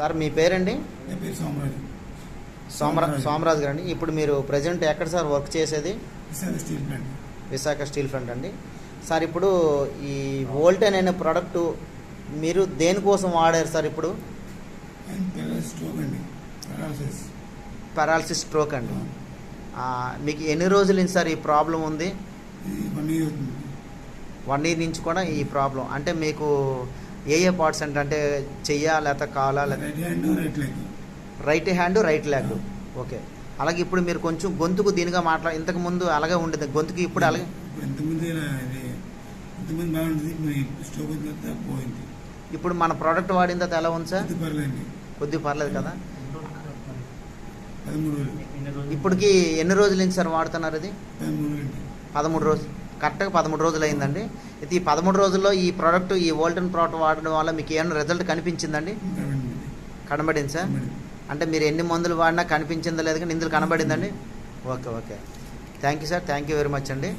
Sir మీ పేరండి? సోమరాజు. సోమరా సోమరాజు. సోమరాజు గారు అండి ఇప్పుడు మీరు ప్రజెంట్ ఎక్కడ సార్ వర్క్ చేసేది? Visakha steel plant. అండి. సార్ ఇప్పుడు ఈ వోల్టెన్ అనే ప్రోడక్ట్ మీరు దేనికోసం వాడారు సార్ ఇప్పుడు? పెరాలసిస్ స్ట్రోక్ అండి. మీకు ఎన్ని రోజుల నుంచి సార్ ఈ ప్రాబ్లం ఉంది? వన్ ఇయర్ నుంచి కూడా ఈ ప్రాబ్లం. అంటే మీకు ఏ ఏ పార్ట్స్ అంటే అంటే చెయ్యా లేకపోతే కాలా లేకపోతే right hand right leg okay. అలాగే ఇప్పుడు మీరు కొంచెం గొంతుకు దీనిగా మాట్లా ఇంతకు ముందు అలాగే ఉండేది. గొంతుకి ఇప్పుడు అలాగే ఇప్పుడు మన ప్రోడక్ట్ వాడిన తర్వాత ఎలా ఉంది సార్? కొద్దిగా పర్లేదు కదా? ఇప్పటికి ఎన్ని రోజుల నుంచి సార్ వాడుతున్నారు ఇది? అండి పదమూడు రోజులు. కరెక్ట్గా పదమూడు రోజులు అయిందండి ఇది ఈ పదమూడు రోజుల్లో ఈ ప్రోడక్ట్ ఈ వోల్టన్ ప్రోడక్ట్ వాడడం వల్ల మీకు ఏమైనా రిజల్ట్ కనిపించిందండి. కనబడింది. సార్ అంటే మీరు ఎన్ని మందులు వాడినా కనిపించిందో లేదు కానీ ఇందులో కనబడిందండి? Okay okay. Thank you sir thank you very much అండి.